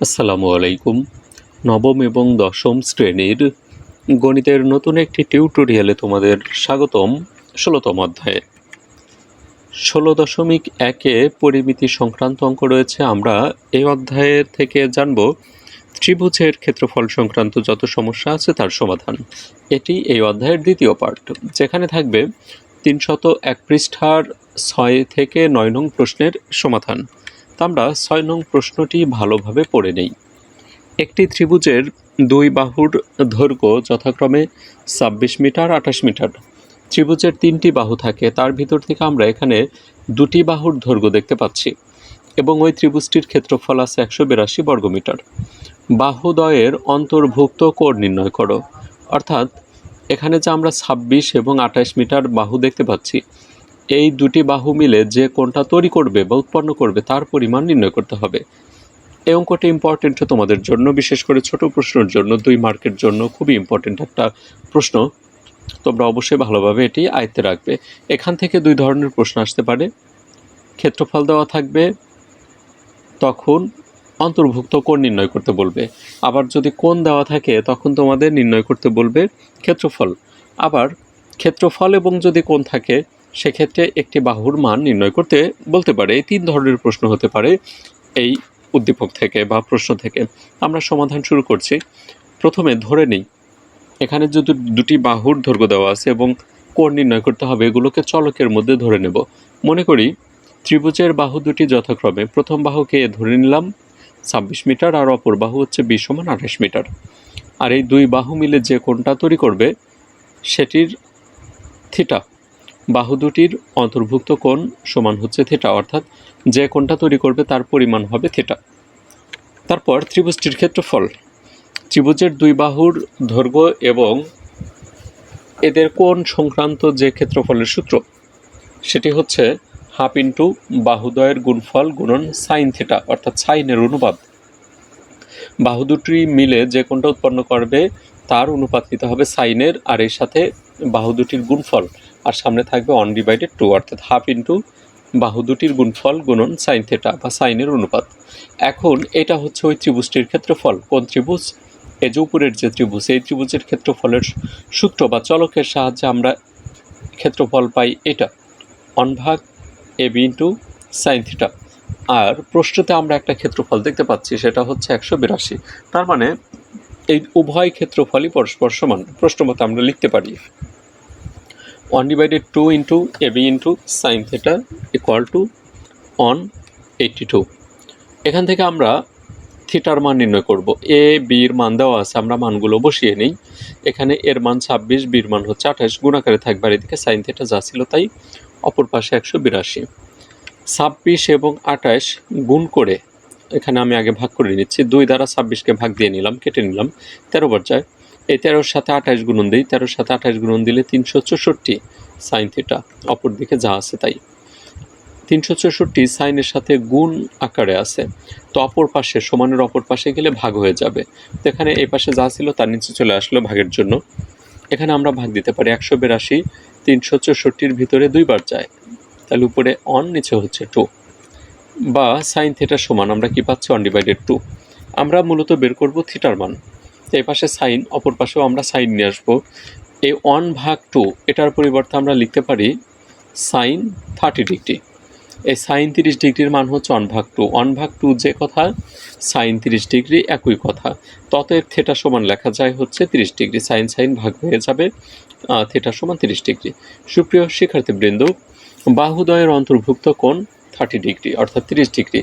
আসসালামু আলাইকুম। নবম এবং দশম শ্রেণির গণিতের নতুন একটি টিউটোরিয়ালে তোমাদের স্বাগতম ষোলোতম অধ্যায়ে। ষোলো দশমিক একে পরিমিতি সংক্রান্ত অঙ্ক রয়েছে। আমরা এই অধ্যায়ের থেকে জানব ত্রিভুজের ক্ষেত্রফল সংক্রান্ত যত সমস্যা আছে তার সমাধান। এটি এই অধ্যায়ের দ্বিতীয় পার্ট, যেখানে থাকবে তিনশত এক পৃষ্ঠার ছয় থেকে নয় নং প্রশ্নের সমাধান। তা আমরা ছয় নং প্রশ্নটি ভালোভাবে পড়ে নেই। একটি ত্রিভুজের দুই বাহুর দৈর্ঘ্য যথাক্রমে ছাব্বিশ মিটার, আঠাশ মিটার। ত্রিভুজের তিনটি বাহু থাকে, তার ভিতর থেকে আমরা এখানে দুটি বাহুর দৈর্ঘ্য দেখতে পাচ্ছি এবং ওই ত্রিভুজটির ক্ষেত্রফল আছে একশো বিরাশি বর্গমিটার বাহুদয়ের অন্তর্ভুক্ত কোণ নির্ণয় করো। অর্থাৎ এখানে যে আমরা ছাব্বিশ এবং আঠাশ মিটার বাহু দেখতে পাচ্ছি এই দুটি বাহু মিলে যে কোণটা তৈরি করবে বা উৎপন্ন করবে, তার পরিমাণ নির্ণয় করতে হবে। এই অঙ্কটি ইম্পর্টেন্ট তোমাদের জন্য, বিশেষ করে ছোট প্রশ্নের জন্য, দুই মার্কের জন্য খুবই ইম্পর্টেন্ট একটা প্রশ্ন। তোমরা অবশ্যই ভালোভাবে এটি আয়ত্তে রাখবে। এখান থেকে দুই ধরনের প্রশ্ন আসতে পারে। ক্ষেত্রফল দেওয়া থাকবে, তখন অন্তর্ভুক্ত কোণ নির্ণয় করতে বলবে। আবার যদি কোণ দেওয়া থাকে, তখন তোমাদের নির্ণয় করতে বলবে ক্ষেত্রফল। আবার ক্ষেত্রফল এবং যদি কোণ থাকে সেক্ষেত্রে একটি বাহুর মান নির্ণয় করতে বলতে পারে এই তিন ধরনের প্রশ্ন হতে পারে এই উদ্দীপক থেকে বা প্রশ্ন থেকে। আমরা সমাধান শুরু করছি। প্রথমে ধরে নিই। এখানে যদি দুটি বাহুর দৈর্ঘ্য দেওয়া আছে এবং কোণ নির্ণয় করতে হবে, এগুলোকে চলকের মধ্যে ধরে নেব। মনে করি ত্রিভুজের বাহু দুটি যথাক্রমে, প্রথম বাহুকে ধরে নিলাম ছাব্বিশ মিটার আর অপর বাহু হচ্ছে বিশ সমান আঠাশ মিটার। আর এই দুই বাহু মিলে যে কোণটা তৈরি করবে, সেটির থিটা বাহু দুটির অন্তর্ভুক্ত কোণ সমান হচ্ছে থিটা অর্থাৎ যে কোণটা তৈরি করবে তার পরিমাণ হবে থিটা তারপর ত্রিভুজটির ক্ষেত্রফল। ত্রিভুজের দুই বাহুর দৈর্ঘ্য এবং এদের কোণ সংক্রান্ত যে ক্ষেত্রফলের সূত্র, সেটি হচ্ছে হাফ ইন্টু বাহুদয়ের গুণফল গুণন সাইন থিটা অর্থাৎ সাইনের অনুপাত। বাহু দুটি মিলে যে কোণটা উৎপন্ন করবে তার অনুপাত নিতে হবে সাইনের, আর এর সাথে বাহু দুটির গুণফল। আর সামনে থাকবে অন ডিভাইডেড টু অর্থাৎ হাফ ইন্টু বাহু দুটির গুণফল গুণন সাইন থেটা বা সাইনের অনুপাত। এখন এটা হচ্ছে ওই ত্রিভুজটির ক্ষেত্রফল। কোন ত্রিভুজ? যে উপরের যে ত্রিভুজ, এই ত্রিভুজের ক্ষেত্রফলের সূত্র বা চলকের সাহায্যে আমরা ক্ষেত্রফল পাই এটা। অন ভাগ A B into sine theta আর প্রশ্নতে আমরা একটা ক্ষেত্রফল দেখতে পাচ্ছি, সেটা হচ্ছে একশো বিরাশি। তার মানে এই উভয় ক্ষেত্রফলই পরস্পর সমান। প্রশ্ন মতো আমরা লিখতে পারি। One divided two into A B into sine theta equal to one eighty two এখান থেকে আমরা থিটার মান নির্ণয় করব। এ বির মান দেওয়া আছে, আমরা মানগুলো বসিয়ে নিই। এখানে এর মান ছাব্বিশ বির মান হচ্ছে আঠাশ, গুণাকারে থাকবে আর এদিকে সাইন থেটা যা ছিল তাই অপর পাশে একশো বিরাশি। ছাব্বিশ এবং আঠাশ গুণ করে, এখানে আমি আগে ভাগ করে নিচ্ছি, দুই দ্বারা ছাব্বিশকে ভাগ দিয়ে নিলাম, কেটে নিলাম, তেরো বার যায়। এই তেরোর সাথে আঠাশ গুণন দিই, তেরোর সাথে আঠাশ গুণন দিলে তিনশো চৌষট্টি সাইন থিটা অপর দিকে যা আছে তাই। তিনশো চৌষট্টি সাইনের সাথে গুণ আকারে আছে, তো অপর পাশে, সমানের অপর পাশে গেলে ভাগ হয়ে যাবে। তো এখানে এই পাশে যা ছিল তার নিচে চলে আসলো ভাগের জন্য। এখানে আমরা ভাগ দিতে পারি একশো বিরাশি, তিনশো চৌষট্টির ভিতরে দুইবার যায়, তাহলে উপরে অন নিচে হচ্ছে টু বা সাইন থিটার সমান, আমরা কি পাচ্ছি অন ডিভাইডেড টু আমরা মূলত বের করব থিটার মান। এই পাশে সাইন, অপর পাশেও আমরা সাইন নিয়ে আসব। এই ওয়ান ভাগ টু, এটার পরিবর্তে আমরা লিখতে পারি সাইন থার্টি ডিগ্রি। এই সাইন তিরিশ ডিগ্রির মান হচ্ছে ওয়ান ভাগ টু। ওয়ান ভাগ টু যে কথা, সাইন তিরিশ ডিগ্রি একই কথা। ততএব থেটা সমান লেখা যায় হচ্ছে তিরিশ ডিগ্রি। সাইন সাইন ভাগ হয়ে যাবে থেটা সমান তিরিশ ডিগ্রি। সুপ্রিয় শিক্ষার্থীবৃন্দ, বাহুদয়ের অন্তর্ভুক্ত কোণ থার্টি ডিগ্রি, অর্থাৎ তিরিশ ডিগ্রি।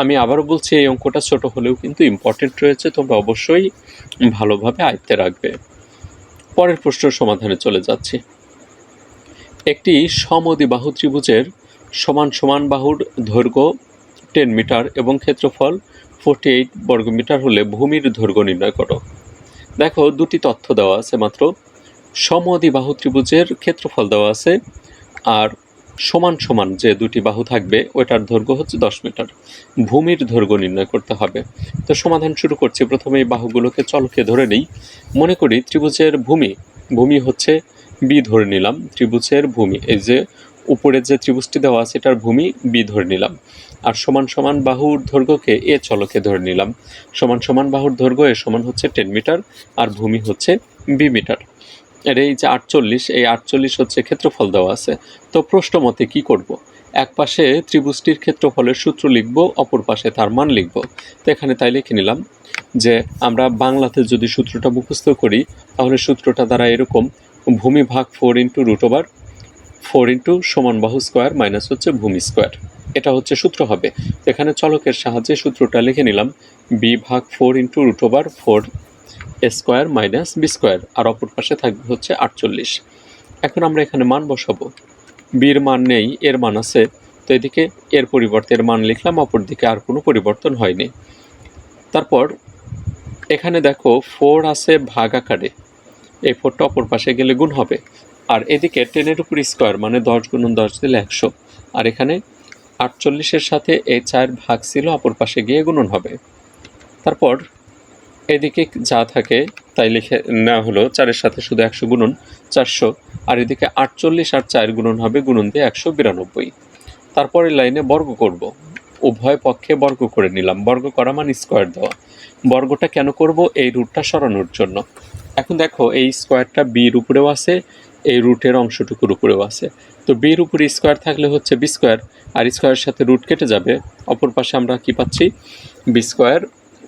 আমি আবারও বলছি, এই অঙ্কটা ছোট হলেও কিন্তু ইম্পর্টেন্ট রয়েছে, তোমরা অবশ্যই ভালোভাবে আয়ত্তে রাখবে। পরের প্রশ্নের সমাধানে চলে যাচ্ছি। একটি সমদ্বিবাহু ত্রিভুজের সমান সমান বাহুর দৈর্ঘ্য টেন মিটার এবং ক্ষেত্রফল ফোরটি এইট বর্গমিটার হলে ভূমির দৈর্ঘ্য নির্ণয় করো। দেখো, দুটি তথ্য দেওয়া আছে মাত্র। সমদ্বিবাহু ত্রিভুজের ক্ষেত্রফল দেওয়া আছে, আর সমান সমান যে দুটি বাহু থাকবে, ওইটার দৈর্ঘ্য হচ্ছে দশ মিটার। ভূমির দৈর্ঘ্য নির্ণয় করতে হবে। তো সমাধান শুরু করছি। প্রথমে এই বাহুগুলোকে চলকে ধরে নেই। মনে করি ত্রিভুজের ভূমি ভূমি হচ্ছে বি ধরে নিলাম, ত্রিভুজের ভূমি। এই যে উপরে যে ত্রিভুজটি দেওয়া আছে, এটার ভূমি বি ধরে নিলাম। আর সমান সমান বাহুর দৈর্ঘ্যকে এ চলকে ধরে নিলাম। সমান সমান বাহুর দৈর্ঘ্য এ সমান হচ্ছে টেন মিটার, আর ভূমি হচ্ছে বি মিটার। এর এই যে আটচল্লিশ, এই আটচল্লিশ হচ্ছে ক্ষেত্রফল দেওয়া আছে। তো প্রশ্ন মতে কী করব। এক পাশে ত্রিভুজটির ক্ষেত্রফলের সূত্র লিখব, অপর পাশে তার মান লিখব। তো এখানে তাই লিখে নিলাম যে আমরা বাংলাতে যদি সূত্রটা মুখস্থ করি, তাহলে সূত্রটা দ্বারা এরকম ভূমি ভাগ four into root over four into সমান বাহু স্কোয়ার মাইনাস হচ্ছে ভূমি স্কোয়ার। এটা হচ্ছে সূত্র হবে। এখানে চলকের সাহায্যে সূত্রটা লিখে নিলাম, বি ভাগ four into root over four square minus B square, আর অপর পাশে থাকবে হচ্ছে আটচল্লিশ। এখন আমরা এখানে মান বসাবো। বির মান নেই, এর মান আছে। তো এদিকে এর পরিবর্তে এর মান লিখলাম, অপর দিকে আর কোনো পরিবর্তন হয়নি। তারপর এখানে দেখো ফোর আছে ভাগ আকারে। এই ফোরটা অপর পাশে গেলে গুণ হবে। আর এদিকে টেনের উপর স্কোয়ার মানে দশ গুণন দশ দিলে একশো। আর এখানে আটচল্লিশের সাথে এই চার ভাগ ছিল, অপর পাশে গিয়ে গুণন হবে। তারপর এদিকে যা থাকে, তাই লিখে নেওয়া হলো। চারের সাথে শুধু একশো গুণন চারশো, আর এদিকে আটচল্লিশ আর চার গুণন হবে গুণন দিয়ে একশো বিরানব্বই। তারপরের লাইনে বর্গ করব। উভয় পক্ষে বর্গ করে নিলাম। বর্গ করা মানে স্কোয়ার দেওয়া। বর্গটা কেন করব? এই রুটটা সরানোর জন্য। এখন দেখো, এই স্কোয়ারটা বির উপরেও আছে, এই রুটের অংশটুকুর উপরেও আছে। তো বির উপরে স্কোয়ার থাকলে হচ্ছে বি স্কোয়ার, আর স্কোয়ারের সাথে রুট কেটে যাবে। অপর পাশে আমরা কি পাচ্ছি? বি স্কোয়ার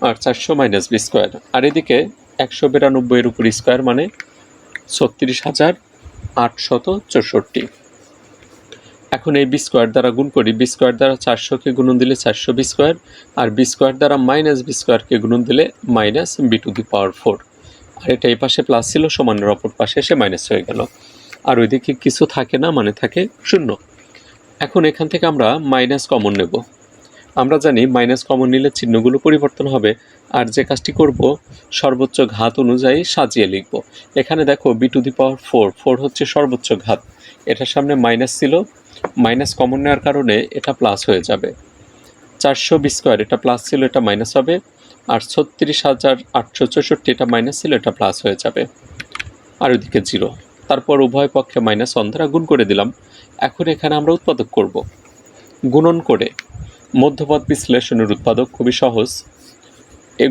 আর চারশো মাইনাস বি স্কোয়ার আর এদিকে একশো বিরানব্বইয়ের উপর স্কোয়ার মানে ছত্রিশ হাজার আটশত চৌষট্টি। এখন এই বি স্কোয়ার দ্বারা গুণ করি বি স্কোয়ার দ্বারা চারশোকে গুণন দিলে চারশো বি স্কোয়ার আর বি স্কোয়ার দ্বারা মাইনাস বি স্কোয়ারকে গুণন দিলে minus B to the power four আর এটা এই পাশে প্লাস ছিল, সমানের অপর পাশে এসে মাইনাস হয়ে গেল। আর ওইদিকে কিছু থাকে না মানে থাকে শূন্য। এখন এখান থেকে আমরা মাইনাস কমন নেব। আমরা জানি মাইনাস কমন নিলে চিহ্নগুলো পরিবর্তন হবে। আর যে কাজটি করব, সর্বোচ্চ ঘাত অনুযায়ী সাজিয়ে লিখব। এখানে দেখো B to the power four four হচ্ছে সর্বোচ্চ ঘাত। এটার সামনে মাইনাস ছিল। মাইনাস কমন নেওয়ার কারণে এটা প্লাস হয়ে যাবে। চারশো বি স্কোয়ার এটা প্লাস ছিল, এটা মাইনাস হবে। আর ছত্রিশ হাজার আটশো চৌষট্টি, এটা মাইনাস ছিল, এটা প্লাস হয়ে যাবে। আর ওইদিকে জিরো তারপর উভয় পক্ষে মাইনাস অন্ধারা গুণ করে দিলাম। এখন এখানে আমরা উৎপাদক করব। গুণন করে মধ্যপদ বিশ্লেষণের উৎপাদক খুবই সহজ। এ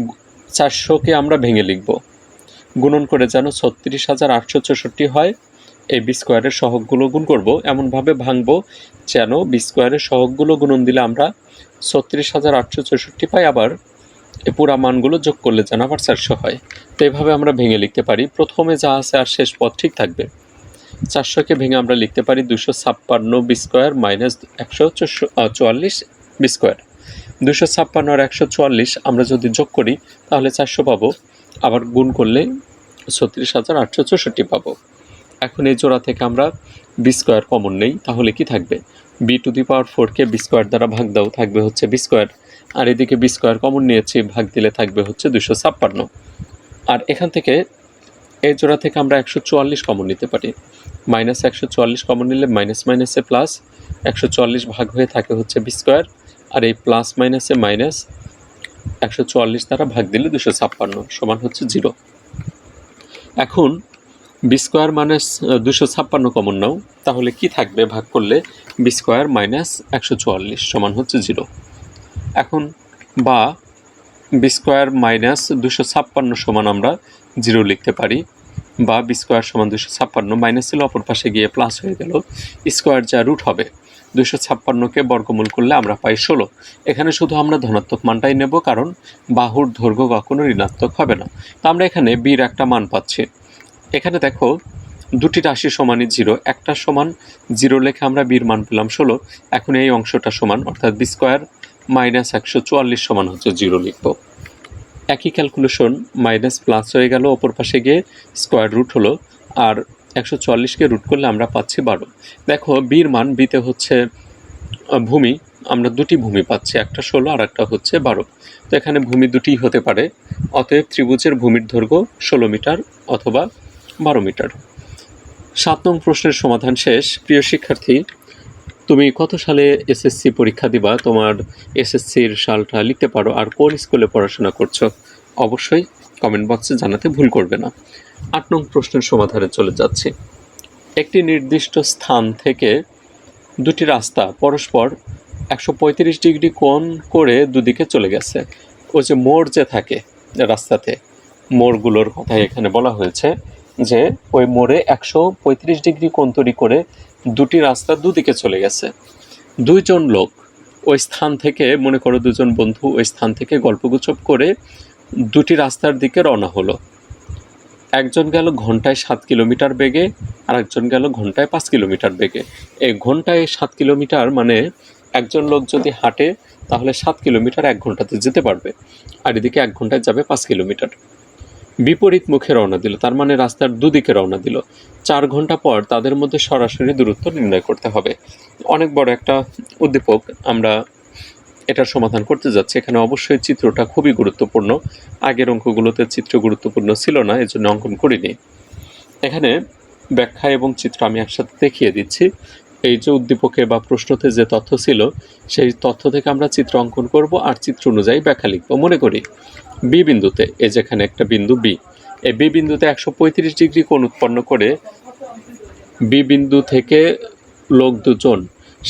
চারশোকে আমরা ভেঙে লিখব। গুণন করে যেন ছত্রিশ হাজার আটশো চৌষট্টি হয়, এই বি স্কোয়ারের সহগগুলো গুণ করব। এমনভাবে ভাঙবো যেন বি স্কোয়ারের সহগগুলো গুণন দিলে আমরা ছত্রিশ হাজার আটশো চৌষট্টি পাই। আবার এ পুরা মানগুলো যোগ করলে যেন আবার চারশো হয়। তো এইভাবে আমরা ভেঙে লিখতে পারি। প্রথমে যা আছে আর শেষ পথ ঠিক থাকবে। চারশোকে ভেঙে আমরা লিখতে পারি দুশো ছাপ্পান্ন বি স্কোয়ার মাইনাস একশো চুয়াল্লিশ বি স্কোয়ার দুশো ছাপ্পান্ন আর একশো চুয়াল্লিশ আমরা যদি যোগ করি, তাহলে চারশো পাবো। আবার গুণ করলে ছত্রিশ হাজার আটশো চৌষট্টি পাবো। এখন এই জোড়া থেকে আমরা বি স্কোয়ার কমন নেই, তাহলে কি থাকবে? বি টু দি পাওয়ার ফোরকে বি স্কোয়ার দ্বারা ভাগ দাও, থাকবে হচ্ছে বি স্কোয়ার আর এদিকে বি স্কোয়ার কমন নিয়েছি, ভাগ দিলে থাকবে হচ্ছে দুশো ছাপ্পান্ন। আর এখান থেকে এই জোড়া থেকে আমরা একশো চুয়াল্লিশ কমন নিতে পারি। মাইনাস একশো চুয়াল্লিশ কমন নিলে মাইনাস মাইনাসে প্লাস একশো চুয়াল্লিশ ভাগ হয়ে থাকে হচ্ছে বি স্কোয়ার আর এই প্লাস মাইনাসে মাইনাস একশো চুয়াল্লিশ দ্বারা ভাগ দিলে দুশো ছাপ্পান্ন সমান হচ্ছে জিরো এখন বি স্কোয়ার মাইনাস দুশো ছাপ্পান্ন কমন নাও, তাহলে কি থাকবে? ভাগ করলে বি স্কোয়ার মাইনাস একশো চুয়াল্লিশ সমান হচ্ছে জিরো এখন বা বি স্কোয়ার মাইনাস দুশো ছাপ্পান্ন সমান আমরা জিরো লিখতে পারি, বা বি স্কোয়ার সমান দুশো ছাপ্পান্ন মাইনাস ছিল অপর পাশে গিয়ে প্লাস হয়ে গেল স্কোয়ার যা রুট হবে। দুশো ছাপ্পান্নকে বর্গমূল করলে আমরা পাই ষোলো। এখানে শুধু আমরা ধনাত্মক মানটাই নেব, কারণ বাহুর দৈর্ঘ্য কখনো ঋণাত্মক হবে না। তো আমরা এখানে বির একটা মান পাচ্ছি। এখানে দেখো, দুটি রাশি সমানই জিরো, একটা সমান জিরো লেখে আমরা বির মান পেলাম ষোলো। এখন এই অংশটা সমান, অর্থাৎ বি স্কোয়ার মাইনাস একশো চুয়াল্লিশ সমান হচ্ছে জিরো লিখব। একই ক্যালকুলেশন মাইনাস প্লাস হয়ে গেল অপর পাশে গিয়ে স্কোয়ার রুট হলো, আর একশো চুয়াল্লিশকে রুট করলে আমরা পাচ্ছি বারো। দেখো বির মান বিতে হচ্ছে ভূমি। আমরা দুটি ভূমি পাচ্ছি, একটা ষোলো আর একটা হচ্ছে বারো। তো এখানে ভূমি দুটিই হতে পারে। অতএব ত্রিভুজের ভূমির দৈর্ঘ্য ষোলো মিটার অথবা বারো মিটার। সাত নং প্রশ্নের সমাধান শেষ। প্রিয় শিক্ষার্থী, তুমি কত সালে এসএসসি পরীক্ষা দিবা? তোমার এসএসসির সালটা লিখতে পারো। আর কোন স্কুলে পড়াশোনা করছ? অবশ্যই কমেন্ট বক্সে জানাতে ভুল করবে না। আট নং প্রশ্নের সমাধানে চলে যাচ্ছি। একটি নির্দিষ্ট স্থান থেকে দুটি রাস্তা পরস্পর একশো পঁয়ত্রিশ ডিগ্রি কোণ করে দুদিকে চলে গেছে। ওই যে মোড় যে থাকে রাস্তাতে, মোড়গুলোর কথা এখানে বলা হয়েছে যে ওই মোড়ে একশো পঁয়ত্রিশ ডিগ্রি কোণ তৈরি করে দুটি রাস্তা দুদিকে চলে গেছে। দুইজন লোক ওই স্থান থেকে, মনে করো দুজন বন্ধু ওই স্থান থেকে গল্পগুজব করে দুটি রাস্তার দিকে রওনা হলো। একজন গেল ঘন্টায় সাত কিলোমিটার বেগে, আর একজন গেল ঘন্টায় পাঁচ কিলোমিটার বেগে। এই ঘন্টায় সাত কিলোমিটার মানে একজন লোক যদি হাঁটে, তাহলে সাত কিলোমিটার এক ঘন্টাতে যেতে পারবে, আর এদিকে এক ঘন্টায় যাবে পাঁচ কিলোমিটার। বিপরীত মুখে রওনা দিল, তার মানে রাস্তার দুদিকে রওনা দিল। চার ঘণ্টা পর তাদের মধ্যে সরাসরি দূরত্ব নির্ণয় করতে হবে। অনেক বড় একটা উদ্দীপক আমরা এটার সমাধান করতে যাচ্ছি। এখানে অবশ্যই চিত্রটা খুবই গুরুত্বপূর্ণ। আগের অঙ্কগুলোতে চিত্র গুরুত্বপূর্ণ ছিল না, এজন্য অঙ্কন করিনি। এখানে ব্যাখ্যা এবং চিত্র আমি একসাথে দেখিয়ে দিচ্ছি। এই যে উদ্দীপকে বা প্রশ্নতে যে তথ্য ছিল, সেই তথ্য থেকে আমরা চিত্র অঙ্কন করব আর চিত্র অনুযায়ী ব্যাখ্যা লিখব। মনে করি বি বিন্দুতে, এই যেখানে একটা বিন্দু বি এই বি বিন্দুতে একশো পঁয়ত্রিশ ডিগ্রি কোণ উৎপন্ন করে বি বিন্দু থেকে লোক দুজন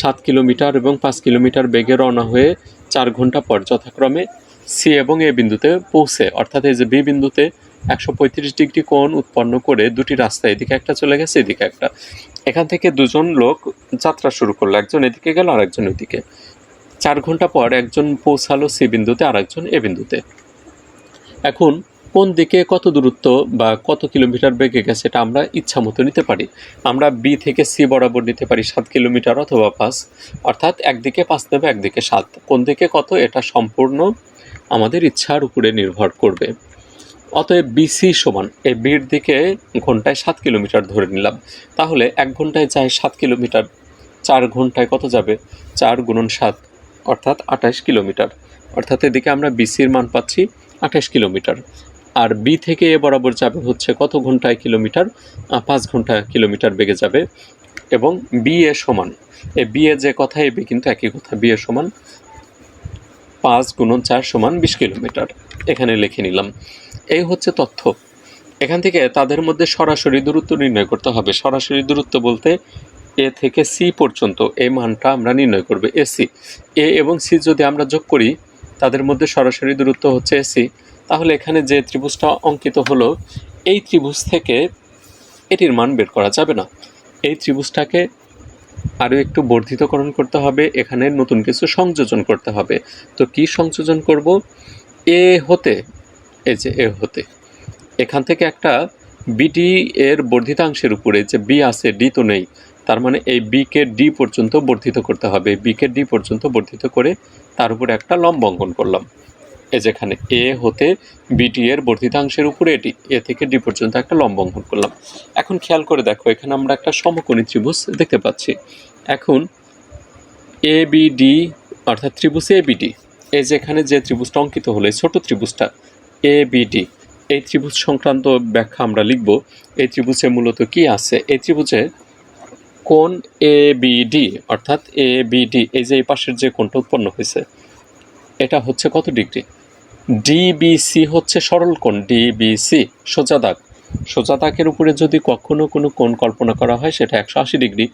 সাত কিলোমিটার এবং পাঁচ কিলোমিটার বেগে রওনা হয়ে চার ঘণ্টা পর যথাক্রমে সি এবং এ বিন্দুতে পৌঁছে। অর্থাৎ এই যে বি বিন্দুতে একশো পঁয়ত্রিশ ডিগ্রি কোণ উৎপন্ন করে দুটি রাস্তা, এদিকে একটা চলে গেছে, এদিকে একটা। এখান থেকে দুজন লোক যাত্রা শুরু করল, একজন এদিকে গেল আর একজন ওইদিকে। চার ঘণ্টা পর একজন পৌঁছালো সি বিন্দুতে আর একজন এ বিন্দুতে। এখন কোন দিকে কত দূরত্ব বা কত কিলোমিটার বেগে গেছে এটা আমরা ইচ্ছা মতো নিতে পারি। আমরা বি থেকে সি বরাবর নিতে পারি সাত কিলোমিটার অথবা পাঁচ, অর্থাৎ একদিকে পাঁচ নেবে, একদিকে সাত। কোন দিকে কত এটা সম্পূর্ণ আমাদের ইচ্ছার উপরে নির্ভর করবে। অতএব বিসি সমান, এই বির দিকে ঘন্টায় সাত কিলোমিটার ধরে নিলাম। তাহলে এক ঘন্টায় যায় সাত কিলোমিটার, চার ঘন্টায় কত যাবে? চার গুণন সাত, অর্থাৎ আঠাশ কিলোমিটার। অর্থাৎ এদিকে আমরা বিসির মান পাচ্ছি আঠাশ কিলোমিটার। আর বি থেকে এ বরাবর যাবে হচ্ছে কত ঘন্টায় কিলোমিটার? পাঁচ ঘণ্টা কিলোমিটার বেগে যাবে এবং বি এ সমান। এ বি এ যে কথা এ বি, কিন্তু একই কথা, বি এ সমান পাঁচ গুণন চার সমান বিশ কিলোমিটার। এখানে লিখে নিলাম। এই হচ্ছে তথ্য। এখান থেকে তাদের মধ্যে সরাসরি দূরত্ব নির্ণয় করতে হবে। সরাসরি দূরত্ব বলতে এ থেকে সি পর্যন্ত এই মানটা আমরা নির্ণয় করব এসি এ এবং সি যদি আমরা যোগ করি, তাদের মধ্যে সরাসরি দূরত্ব হচ্ছে এসি তাহলে এখানে যে ত্রিভুজটা অঙ্কিত হলো, এই ত্রিভুজ থেকে এটির মান বের করা যাবে না। এই ত্রিভুজটাকে আরও একটু বর্ধিতকরণ করতে হবে, এখানে নতুন কিছু সংযোজন করতে হবে। তো কি সংযোজন করব? এ হতে, এই যে এ হতে, এখান থেকে একটা বিডি এর বর্ধিতাংশের উপরে যে বি আছে ডি তো নেই, তার মানে এই বিকে ডি পর্যন্ত বর্ধিত করতে হবে। বিকে ডি পর্যন্ত বর্ধিত করে তার উপরে একটা লম্ব অঙ্কন করলাম। এই যেখানে এ হতে বিডি এর বর্ধিতাংশের উপরে এটি, এ থেকে ডি পর্যন্ত একটা লম্ব অঙ্কন করলাম। এখন খেয়াল করে দেখো, এখানে আমরা একটা সমকোণী ত্রিভুজ দেখতে পাচ্ছি। এখন এ বিডি অর্থাৎ ত্রিভুজ এ বিডি এই যেখানে যে ত্রিভুজটা অঙ্কিত হলো, এই ছোট ত্রিভুজটা, এ বিডি এই ত্রিভুজ সংক্রান্ত ব্যাখ্যা আমরা লিখব, এই ত্রিভুজে মূলত কি আছে? এই ত্রিভুজে কোন এ বিডি অর্থাৎ এ বিডি এই যে এই পাশের যে কোণটা উৎপন্ন হয়েছে, এটা হচ্ছে কত ডিগ্রি? ডিবিসি হচ্ছে সরল কোণ ডিবিসি সোজা দাগ। সোজা দাগের উপরে যদি কখনো কোনো কোণ কল্পনা করা হয়, সেটা একশো আশি ডিগ্রি।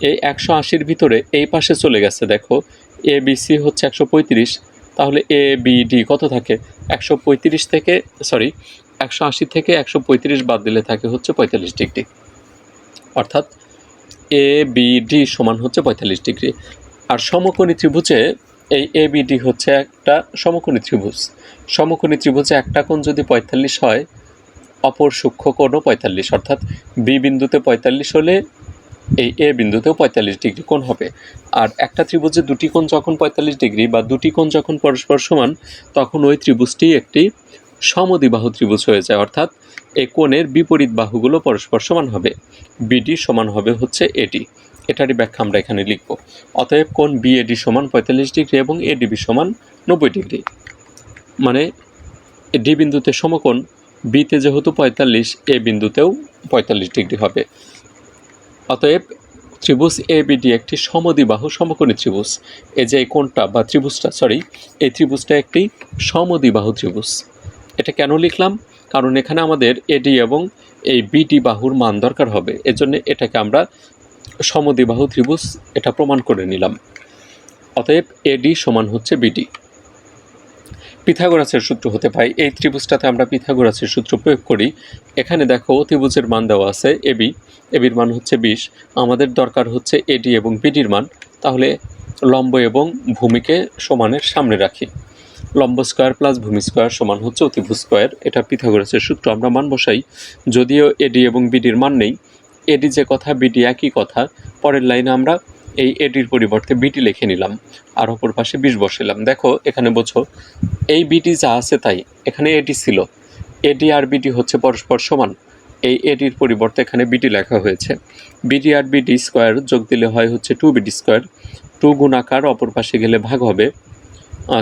এই একশো আশির ভিতরে এই পাশে চলে গেছে, দেখো। এ বিসি হচ্ছে একশো পঁয়ত্রিশ। তাহলে এ বিডি কত থাকে? একশো পঁয়ত্রিশ থেকে সরি একশো আশি থেকে একশো পঁয়ত্রিশ বাদ দিলে থাকে হচ্ছে পঁয়তাল্লিশ ডিগ্রি। অর্থাৎ এ বিডি সমান হচ্ছে পঁয়তাল্লিশ ডিগ্রি। আর সমকোণী ত্রিভুজে এই এ বিডি হচ্ছে একটা সমকোণী ত্রিভুজ। সমকোণী ত্রিভুজে একটা কোণ যদি পঁয়তাল্লিশ হয়, অপর সূক্ষ্ম কোণও পঁয়তাল্লিশ, অর্থাৎ বি বিন্দুতে পঁয়তাল্লিশ হলে এই এ বিন্দুতেও পঁয়তাল্লিশ ডিগ্রি কোণ হবে। আর একটা ত্রিভুজে দুটি কোণ যখন পঁয়তাল্লিশ ডিগ্রি বা দুটি কোণ যখন পরস্পর সমান, তখন ওই ত্রিভুজটি একটি সমদ্বিবাহু ত্রিভুজ হয়ে যায়, অর্থাৎ এই কোণের বিপরীত বাহুগুলো পরস্পর সমান হবে। বিডি সমান হবে হচ্ছে এডি এটারই ব্যাখ্যা আমরা এখানে লিখব। অতএব কোণ বিএডি সমান পঁয়তাল্লিশ ডিগ্রি এবং এডিবি সমান নব্বই ডিগ্রি। মানে ডি বিন্দুতে সমকোণ বিতে যেহেতু পঁয়তাল্লিশ এ বিন্দুতেও পঁয়তাল্লিশ ডিগ্রি হবে। অতএব ত্রিভুজ এ বিডি একটি সমদিবাহু সমকোণী ত্রিভুজ। এই যে এই কোণটা বা ত্রিভুজটা সরি এই ত্রিভুজটা একটি সমদ্বিবাহু ত্রিভুজ। এটা কেন লিখলাম? কারণ এখানে আমাদের এডি এবং এই বিডি বাহুর মান দরকার হবে। এজন্য এটাকে আমরা সমদ্বিবাহু ত্রিভুজ এটা প্রমাণ করে নিলাম। অতএব এডি সমান হচ্ছে বিডি। পিথাগোরাসের সূত্র হতে পাই এই ত্রিভুজটাতে আমরা পিথাগোরাসের সূত্র প্রয়োগ করি। এখানে দেখো ত্রিভুজের মান দেওয়া আছে এবি এবির মান হচ্ছে বিশ, আমাদের দরকার হচ্ছে এডি এবং বিডির মান। তাহলে লম্ব এবং ভূমিকে সমানের সামনে রাখি। লম্ব স্কোয়ার প্লাস ভূমি স্কোয়ার সমান হচ্ছে অতিভুজ স্কোয়ার, এটা পিথাগোরাসের সূত্র, আমরা মান বসাই। যদিও এডি এবং বিডির মান নেই এডি যে কথা, বিডি একই কথা, পরের লাইনে আমরা এই এডির পরিবর্তে বিটি লিখে নিলাম। আর অপর পাশে বিশ বসালাম দেখো, এখানে বোঝো, এই বিটি যা আছে তাই, এখানে এডি ছিল। এডি আর বিটি হচ্ছে পরস্পর সমান। এই এডির পরিবর্তে এখানে বিটি লেখা হয়েছে। বিডি আর বিডি স্কোয়ার যোগ দিলে হয় হচ্ছে টু বিডি স্কোয়ার। টু গুণাকার অপর পাশে গেলে ভাগ হবে।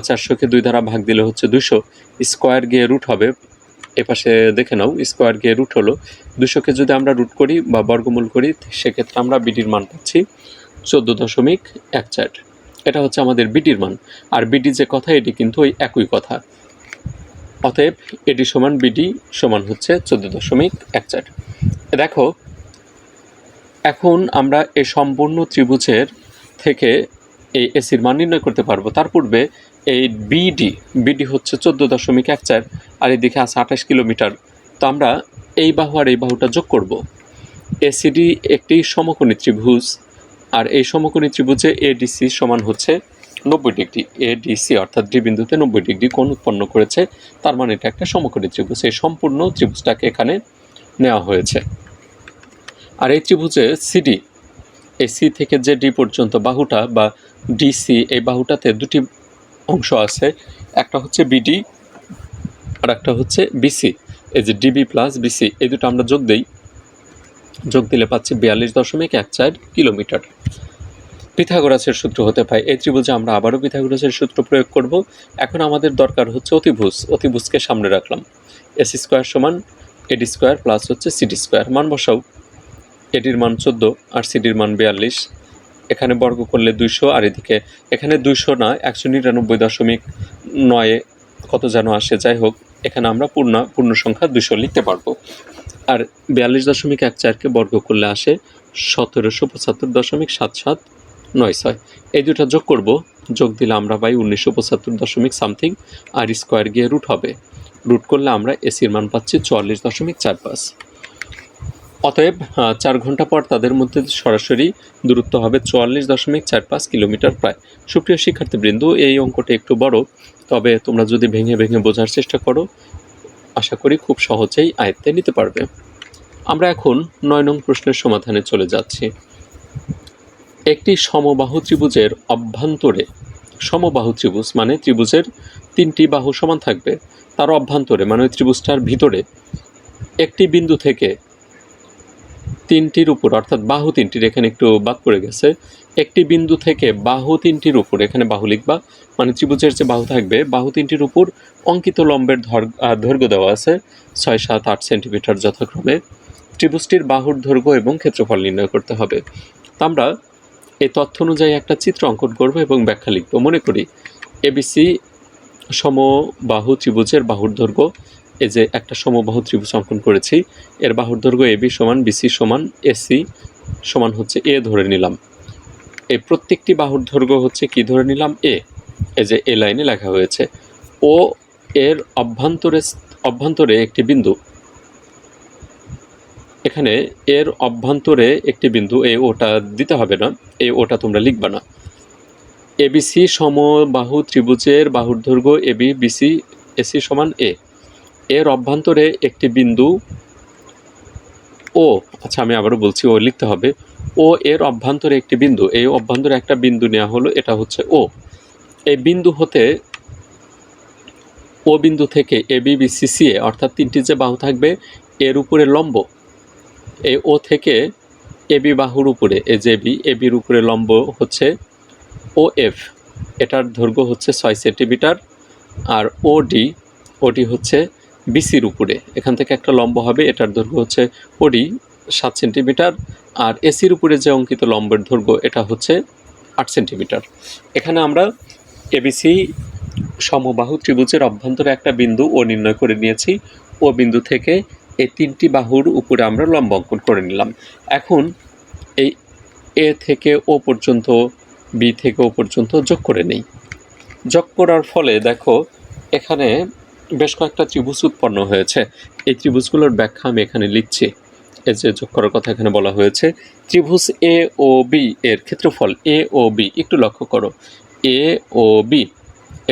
চারশোকে দুই দ্বারা ভাগ দিলে হচ্ছে দুশো স্কোয়ার গিয়ে রুট হবে এপাশে দেখে নাও স্কোয়ার গিয়ে রুট হলো। দুশোকে যদি আমরা রুট করি বা বর্গমূল করি, সেক্ষেত্রে আমরা বিডির মান পাচ্ছি চোদ্দ দশমিক এক চার। এটা হচ্ছে আমাদের বিডির মান। আর বিডি যে কথা, এটি কিন্তু ওই একই কথা। অতএব এটি সমান বিডি সমান হচ্ছে চোদ্দ দশমিক এক চার। দেখো, এখন আমরা এই সম্পূর্ণ ত্রিভুজের থেকে এই এসির মান নির্ণয় করতে পারব। তার পূর্বে এই বিডি বিডি হচ্ছে চোদ্দ দশমিক এক চার, আর এদিকে আছে আঠাশ কিলোমিটার। তো আমরা এই বাহু আর এই বাহুটা যোগ করব। এসিডি একটি সমকোণী ত্রিভুজ, আর এই সমকোণী ত্রিভুজে এডিসি সমান হচ্ছে নব্বই ডিগ্রি। এডিসি অর্থাৎ ডি বিন্দুতে নব্বই ডিগ্রি কোণ উৎপন্ন করেছে, তার মানে এটা একটা সমকোণী ত্রিভুজ। এই সম্পূর্ণ ত্রিভুজটাকে এখানে নেওয়া হয়েছে। আর এই ত্রিভুজে সিডি এই সি থেকে যে ডি পর্যন্ত বাহুটা বা ডিসি এই বাহুটাতে দুটি অংশ আছে। একটা হচ্ছে বিডি আর একটা হচ্ছে বিসি এই যে ডিবি প্লাস বিসি এই দুটো আমরা যোগ দেই। যোগ দিলে পাচ্ছি বিয়াল্লিশ দশমিক এক চার কিলোমিটার। পিথাগোরাসের সূত্র হতে পায় এই ত্রিভুজে আমরা আবারও পিথাগোরাসের সূত্র প্রয়োগ করব। এখন আমাদের দরকার হচ্ছে অতিভুজ। অতিভুজকে সামনে রাখলাম। এসি স্কোয়ার সমান এডি স্কোয়ার প্লাস হচ্ছে সিডি স্কোয়ার মান বসাও। এডির মান চোদ্দ আর সিডির মান বিয়াল্লিশ। এখানে বর্গ করলে দুইশো, আর এদিকে এখানে দুইশো না, একশো নিরানব্বই দশমিক নয়ে কত যেন আসে। যাই হোক, এখানে আমরা পূর্ণ পূর্ণ সংখ্যা দুশো লিখতে পারব। আর বিয়াল্লিশ দশমিক এক চারকে বর্গ করলে আসে সতেরোশো পঁচাত্তর দশমিক সাত সাত নয় ছয়। এই দুটো যোগ করব, যোগ দিলে আমরা পাই উনিশশো পঁচাত্তর দশমিক সামথিং, আর স্কোয়ার গিয়ে রুট হবে। রুট করলে আমরা এসির মান পাচ্ছি চুয়াল্লিশ দশমিক চার পাঁচ। অতএব চার ঘণ্টা পর তাদের মধ্যে সরাসরি দূরত্ব হবে চুয়াল্লিশ দশমিক চার পাঁচ কিলোমিটার প্রায়। সুপ্রিয় শিক্ষার্থীবৃন্দ, এই অঙ্কটা একটু বড়, তবে তোমরা যদি ভেঙে ভেঙে বোঝার চেষ্টা করো, আশা করি খুব সহজেই আয়ত্তে নিতে পারবে। আমরা এখন নয় নং প্রশ্নের সমাধানে চলে যাচ্ছি। একটি সমবাহু ত্রিভুজের অভ্যন্তরে, সমবাহু ত্রিভুজ মানে ত্রিভুজের তিনটি বাহু সমান থাকবে। তার অভ্যন্তরে মানে ওই ত্রিভুজটার ভিতরে, একটি বিন্দু থেকে তিনটির উপর, অর্থাৎ বাহু তিনটির এখানে একটু বাদ পড়ে গেছে। একটি বিন্দু থেকে বাহু তিনটির উপর, এখানে বাহু লিখবা মানে ত্রিভুজের যে বাহু থাকবে, বাহু তিনটির উপর অঙ্কিত লম্বের দৈর্ঘ্য দেওয়া আছে, ছয়, সাত, আট সেন্টিমিটার যথাক্রমে। ত্রিভুজটির বাহুর দৈর্ঘ্য এবং ক্ষেত্রফল নির্ণয় করতে হবে। আমরা এই তথ্য অনুযায়ী একটা চিত্র অঙ্কন করব এবং ব্যাখ্যা লিখব। মনে করি এবিসি সমবাহু ত্রিভুজের বাহুর দৈর্ঘ্য এই যে একটা সমবাহু ত্রিভুজ অঙ্কন করেছি, এর বাহুর দৈর্ঘ্য এবি সমান বিসি সমান এসি সমান হচ্ছে এ ধরে নিলাম। এই প্রত্যেকটি বাহুর দৈর্ঘ্য হচ্ছে কি ধরে নিলাম? এ। এই যে এ লাইনে লেখা হয়েছে। ও এর অভ্যন্তরে অভ্যন্তরে একটি বিন্দু। এখানে এর অভ্যন্তরে একটি বিন্দু এই ওটা দিতে হবে না এই ওটা তোমরা লিখবে না। এবিসি সমবাহু ত্রিভুজের বাহুর দৈর্ঘ্য এবি বিসি এসি সমান এ। এর অভ্যন্তরে একটি বিন্দু ও আচ্ছা আমি আবারও বলছি, ও লিখতে হবে। ও এর অভ্যন্তরে একটি বিন্দু, এই অভ্যন্তরে একটা বিন্দু নেওয়া হলো, এটা হচ্ছে ও। এই বিন্দু হতে ও বিন্দু থেকে A, B B, C C, A, অর্থাৎ তিনটি যে বাহু থাকবে, এর উপরে লম্ব। এই ও থেকে এ, বি বাহুর উপরে, এ যে বি, এ, বির উপরে লম্ব হচ্ছে ও, এফ। এটার দৈর্ঘ্য হচ্ছে ছয় সেন্টিমিটার, আর ও ডি ওডি হচ্ছে বিসির উপরে। এখান থেকে একটা লম্ব হবে, এটার দৈর্ঘ্য হচ্ছে ওডি সাত সেন্টিমিটার, আর এসির উপরে যে অঙ্কিত লম্বের দৈর্ঘ্য, এটা হচ্ছে আট সেন্টিমিটার। এখানে আমরা এবিসি সমবাহু ত্রিভুজের অভ্যন্তরে একটা বিন্দু ও নির্ণয় করে নিয়েছি। ও বিন্দু থেকে এই তিনটি বাহুর উপরে আমরা লম্ব অঙ্কন করে নিলাম। এখন এই এ থেকে ও পর্যন্ত, বি থেকে ও পর্যন্ত যোগ করে নেই। যোগ করার ফলে দেখো, এখানে কয়েকটা ত্রিভুজ উৎপন্ন হয়েছে। এই ত্রিভুজগুলোর ব্যাখ্যা আমি এখানে লিখছি। এই যে যোগ করার কথা এখানে বলা হয়েছে, ত্রিভুজ এ ও বি এর ক্ষেত্রফল এ ও বি একটু লক্ষ্য করো। এ ও বি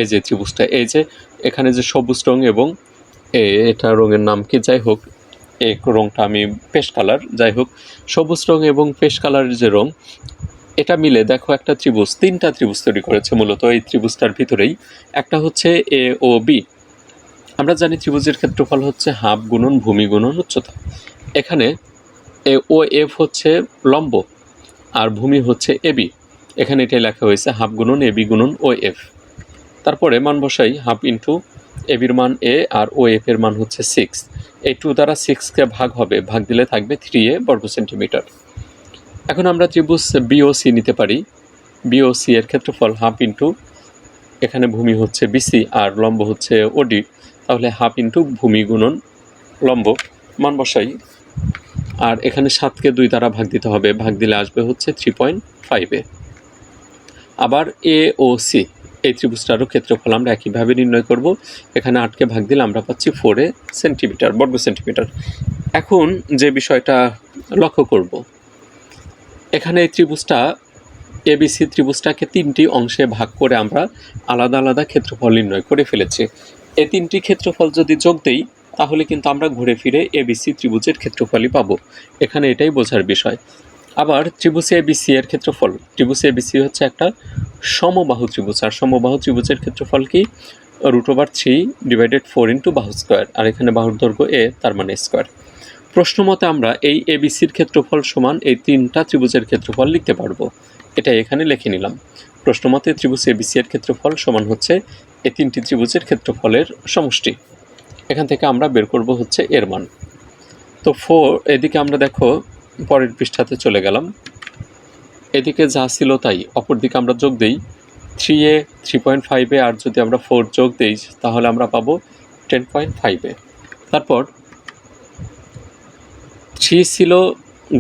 এই যে ত্রিভুজটা, এই যে এখানে যে সবুজ রং এবং এ, এটা রঙের নাম কি? যাই হোক এই রংটা আমি পেশ কালার, যাই হোক, সবুজ রং এবং পেশ কালারের যে রং, এটা মিলে দেখো একটা ত্রিভুজ, তিনটা ত্রিভুজ তৈরি করেছে মূলত। এই ত্রিভুজটার ভিতরেই একটা হচ্ছে এ ও বি আমরা জানি ত্রিভুজের ক্ষেত্রফল হচ্ছে হাফ গুণন ভূমি গুণন উচ্চতা। এখানে এ ও এফ হচ্ছে লম্ব আর ভূমি হচ্ছে এবি এখানে এটাই লেখা হয়েছে হাফ গুণন এবি গুণন ও এফ। তারপরে মান বসাই হাফ ইন্টু এবির মান এ আর ও এফ এর মান হচ্ছে সিক্স। এই টু দ্বারা সিক্সকে ভাগ হবে, ভাগ দিলে থাকবে থ্রি এ বর্গ সেন্টিমিটার। এখন আমরা ত্রিভুজ বিওসি নিতে পারি। বিওসি এর ক্ষেত্রফল হাফ ইন্টু এখানে ভূমি হচ্ছে বিসি আর লম্ব হচ্ছে ওডি তাহলে হাফ ইন্টু ভূমি গুণন লম্ব, মান বসাই। আর এখানে সাতকে দুই দ্বারা ভাগ দিতে হবে, ভাগ দিলে আসবে হচ্ছে থ্রি পয়েন্ট ফাইভে আবার এ ও সি এই ত্রিভুজটারও ক্ষেত্রফল আমরা একইভাবে নির্ণয় করব। এখানে আটকে ভাগ দিলে আমরা পাচ্ছি ফোরে সেন্টিমিটার বর্গ সেন্টিমিটার এখন যে বিষয়টা লক্ষ্য করব, এখানে এই ত্রিভুজটা এবিসি ত্রিভুজটাকে তিনটি অংশে ভাগ করে আমরা আলাদা আলাদা ক্ষেত্রফল নির্ণয় করে ফেলেছি। এই তিনটি ক্ষেত্রফল যদি যোগ দেই, তাহলে কিন্তু আমরা ঘুরে ফিরে এবিসি ত্রিভুজের ক্ষেত্রফলই পাবো। এখানে এটাই বোঝার বিষয়। আবার ত্রিভুজ এবিসি এর ক্ষেত্রফল। ত্রিভুজ এবিসি হচ্ছে একটা সমবাহু ত্রিভুজ। আর সমবাহু ত্রিভুজের ক্ষেত্রফল কি? Root over three divided four into বাহু স্কোয়ার। আর এখানে বাহুর দৈর্ঘ্য এ, তার মানে স্কোয়ার। প্রশ্ন মতে আমরা এই এবিসির ক্ষেত্রফল সমান এই তিনটা ত্রিভুজের ক্ষেত্রফল লিখতে পারব। এটা এখানে লিখে নিলাম। প্রশ্ন মতে ত্রিভুজ এবিসি এর ক্ষেত্রফল সমান হচ্ছে এই তিনটি ত্রিভুজের ক্ষেত্রফলের সমষ্টি। এখান থেকে আমরা বের করব হচ্ছে এর মান। তো ফোর এদিকে আমরা দেখো, পরের পৃষ্ঠাতে চলে গেলাম। এদিকে যা ছিল তাই, অপরদিকে আমরা যোগ দিই। থ্রি এ থ্রি পয়েন্ট ফাইভে আর যদি আমরা ফোর যোগ দিই, তাহলে আমরা পাবো টেন পয়েন্ট ফাইভে তারপর থ্রি ছিল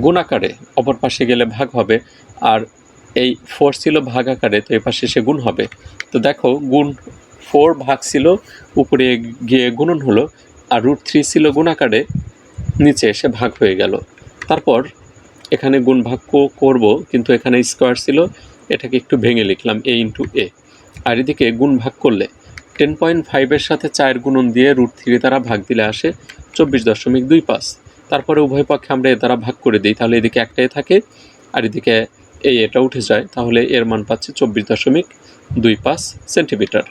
গুণাকারে, অপর পাশে গেলে ভাগ হবে, আর এই ফোর ছিল ভাগ আকারে তো এই পাশে সে গুণ হবে। তো দেখো, গুণ ফোর ভাগ ছিল, উপরে গিয়ে গুণন হলো, আর রুট থ্রি ছিল গুণাকারে, নিচে এসে ভাগ হয়ে গেল। তারপর এখানে গুণ ভাগ করব, কিন্তু এখানে স্কোয়ার ছিল, এটাকে একটু ভেঙে লিখলাম এ ইন্টু এ আর এদিকে গুণ ভাগ করলে, টেন পয়েন্ট ফাইভের সাথে চায়ের গুণন দিয়ে রুট থ্রি দ্বারা ভাগ দিলে আসে চব্বিশ দশমিক দুই পাঁচ। তারপরে উভয় পক্ষে আমরা এ দ্বারা ভাগ করে দিই, তাহলে এদিকে একটাই থাকে, আর এদিকে এই এটা উঠে যায়, তাহলে এর মান পাচ্ছে চব্বিশ দশমিক দুই পাঁচ সেন্টিমিটার।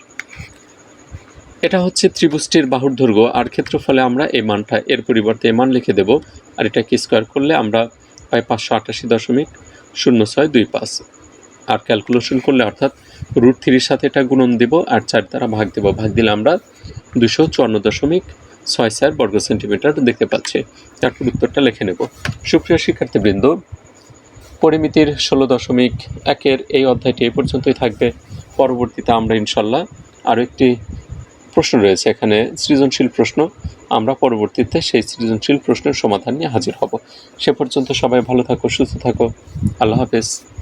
এটা হচ্ছে ত্রিভুজটির বাহুর দৈর্ঘ্য আর ক্ষেত্রফলে আমরা এই মানটা, এর পরিবর্তে এই মান লিখে দেব, আর এটাকে স্কোয়ার করলে আমরা পাই পাঁচশো আটাশি দশমিক শূন্য ছয় দুই পাঁচ। আর ক্যালকুলেশন করলে অর্থাৎ রুট থ্রির সাথে এটা গুণন দেব, আর চার দ্বারা ভাগ দেব, ভাগ দিলে আমরা দুশো চুয়ান্ন দশমিক ছয় চার বর্গ সেন্টিমিটার দেখতে পাচ্ছি। তারপর উত্তরটা লিখে নেব। সুপ্রিয় শিক্ষার্থীবৃন্দ, পরিমিতির ষোলো দশমিক একের এই অধ্যায়টি এই পর্যন্তই থাকবে। পরবর্তীতে আমরা ইনশাল্লাহ আরও একটি প্রশ্ন রয়েছে এখানে, সৃজনশীল প্রশ্ন। আমরা পরবর্তীতে সেই সৃজনশীল প্রশ্নের সমাধান নিয়ে হাজির হব। সে পর্যন্ত সবাই ভালো থাকো, সুস্থ থাকো। আল্লাহ হাফেজ।